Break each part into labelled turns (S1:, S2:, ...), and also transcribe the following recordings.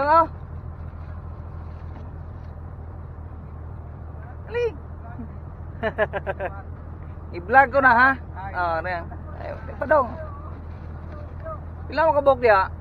S1: Dong oh. Ali. I-vlog ko na ha. Oh, na. Ay, pa dong. Pila mo kabog diha?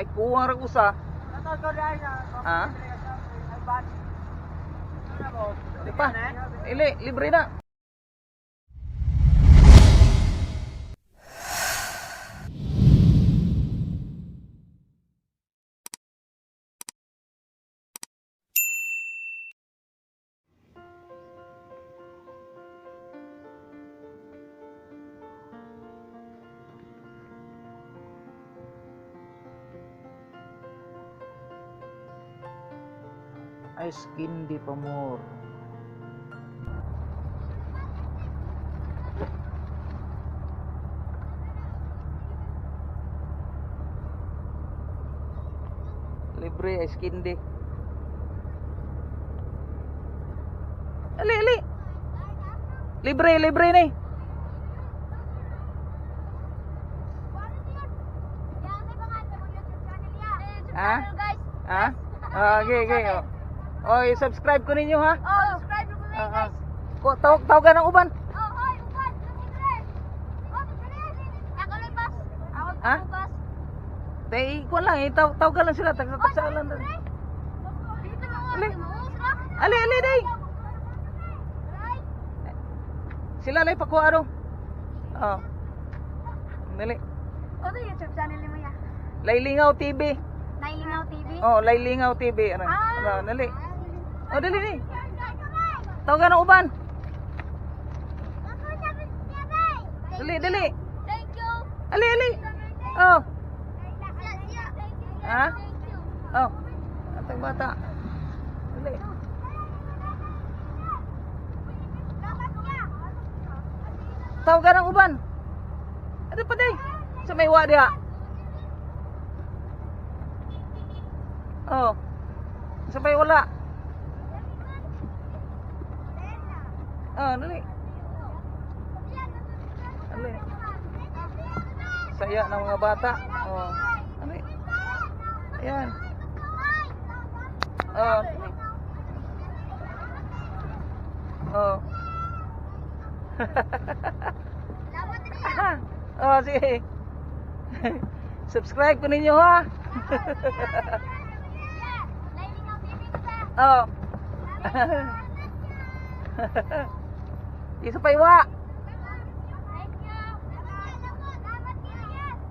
S1: Ay kuwang ra usa. Ha? Di pa. Ili, libre na. Skin di pa more. Libre skin di. Ali, ali. Libre, libre ni. Ha? Ha? Ah, okay, okay. Oh. Oh, subscribe ko ninyo ha.
S2: Oh, subscribe mo na
S1: Ah, ah.
S2: guys.
S1: Ko tawag tawagan ng uban.
S2: Oh, hoy, uban. Oh. Ako lang bas. Ako ako bas.
S1: Tay, ko lang eh, taw tawagan lang sila, tagsa tagsa lang. Ali. Ali, ali day. Sila lay pakuha ano. Oh. Dali.
S2: Ano YouTube channel mo ya?
S1: Laylingaw TV.
S2: Nailingaw TV?
S1: Oh, Laylingaw TV. Ano?
S2: Ah.
S1: Ano, dali. Oh, dali ni. Tawagan ng uban. Dali, dali.
S2: Thank you.
S1: Ali, ali. Oh. Ha? Oh. Atang bata. Dali. Tawagan ng uban. Ano pa day? Sa may wa diha. Oh. Sa may wala. Oh, dali. Dali. Saya ng mga bata. Oh. Dali. Ayan. Oh. dali. Oh. oh, sige. Subscribe ko ninyo ha. oh. Isa pa iwa.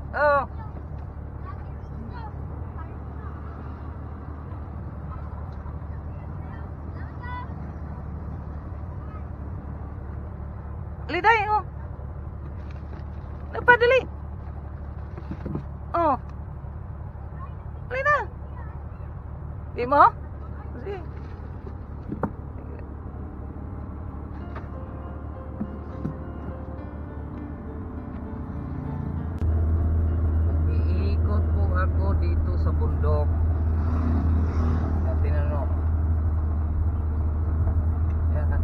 S1: Oh. Liday, oh. Napadali. Oh. Ali na. Di mo? Sa bundok. Natin ano. Yan.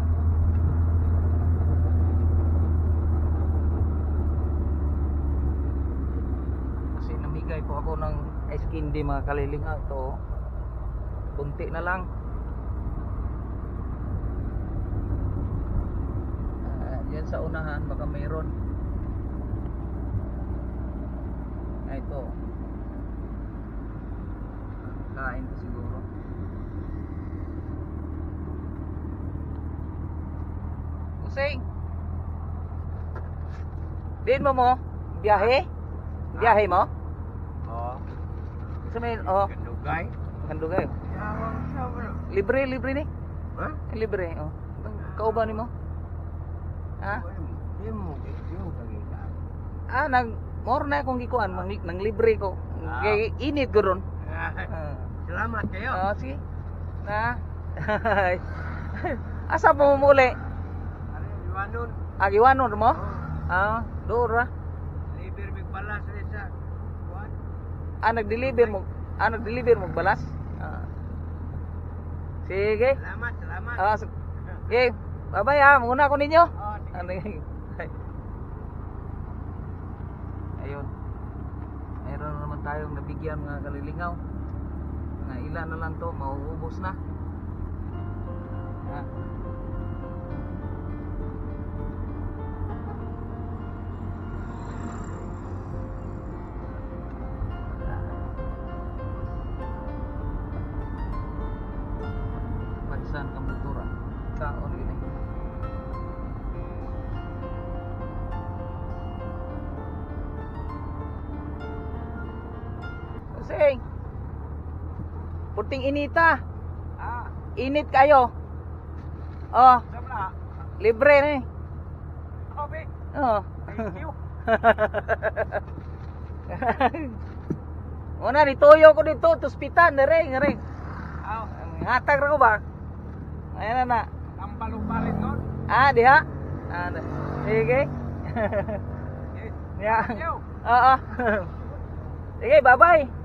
S1: Kasi namigay po ako ng ice mga kalilinga ito. Bunti na lang. Ah, yan sa unahan baka mayroon. Ah, ito. Kain to siguro. Using. Din mo mo? Biyahe? Biyahe mo?
S3: Oo.
S1: Sa may, oh,
S3: Kandugay.
S1: kandugay. Libre, libre ni.
S3: Ha?
S1: Libre, oh. Kauban ni mo? Ha?
S3: Di mo, di mo kagita.
S1: Ah, nag more na akong gikuan, nang, libre ko. Kay init ko ron.
S3: Ah,
S1: Ah,
S3: Salamat kayo.
S1: ah, sige. Na. Asa mo muli?
S3: Ano yung iwanon?
S1: Agiwanon mo?
S3: Oo.
S1: Ah, doon ra.
S3: Liber may balas rin sa kuwan.
S1: Ah, nag-deliver mo. Ah, nag-deliver mo balas? Ah. Sige.
S3: Salamat, salamat.
S1: Ah, s- okay. Bye-bye ah. Muna ako ninyo.
S3: Oh, sige.
S1: Ano yun? Ayun. Naman tayong nabigyan mga kalilingaw. kabila na lang to, mauubos na. Ha? Pagsan ka. Kaon gini. Kasi Puting inita.
S3: Ah,
S1: Init kayo. Oh, libre na eh.
S3: Okay.
S1: Oh.
S3: Thank you.
S1: Una, nituyo ko dito, tuspitan, nere, nere.
S3: Aw,
S1: Hatag ra ko ba? Ayan na na.
S3: ang balong-balit nun.
S1: Ah, diha? Ah, di- sige.
S3: Yes. You.
S1: Oo. Sige, bye-bye.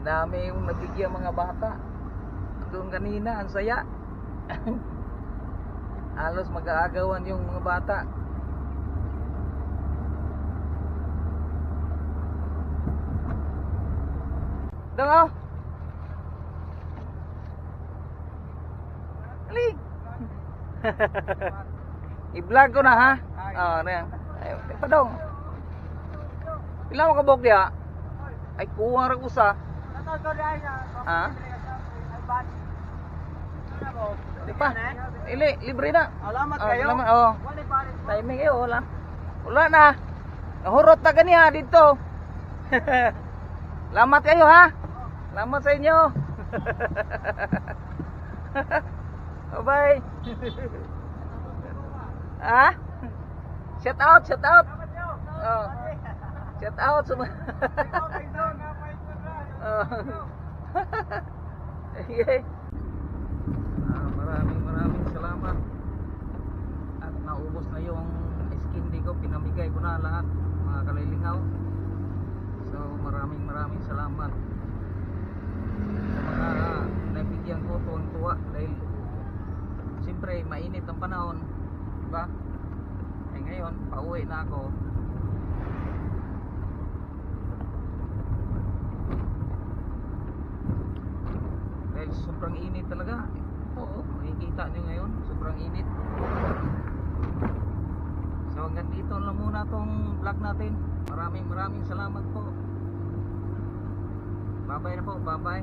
S1: Dami yung nabigyan mga bata. Doon kanina, ang saya. Halos mag-aagawan yung mga bata. Doon oh. Ali. I-vlog ko na ha. Oh, na yan. Ay, padong. Pila mo kabog diha? Ay kuha ra usa. Ha? Pa. Ili, libre na.
S3: Alamat
S1: Oh,
S3: kayo.
S1: salamat, oh. Timing kayo, wala. Wala na. Nahurot na ganiha dito. Lamat kayo ha. Lamat sa inyo. Bye-bye. ha? Shout out, shout out. Oh. Shout out sa mga Oh. Sige. Ah, maraming maraming salamat. At naubos na yung skin di ko, pinamigay ko na lahat mga kalilingaw. So maraming maraming salamat sa mga nabigyan ko tuwang-tuwa dahil siyempre mainit ang panahon, di ba? Eh ngayon, pauwi na ako. Dahil sobrang init talaga. Oo, makikita nyo ngayon, sobrang init. So hanggang dito lang muna tong vlog natin. Maraming maraming salamat po. Bye bye na po, bye bye.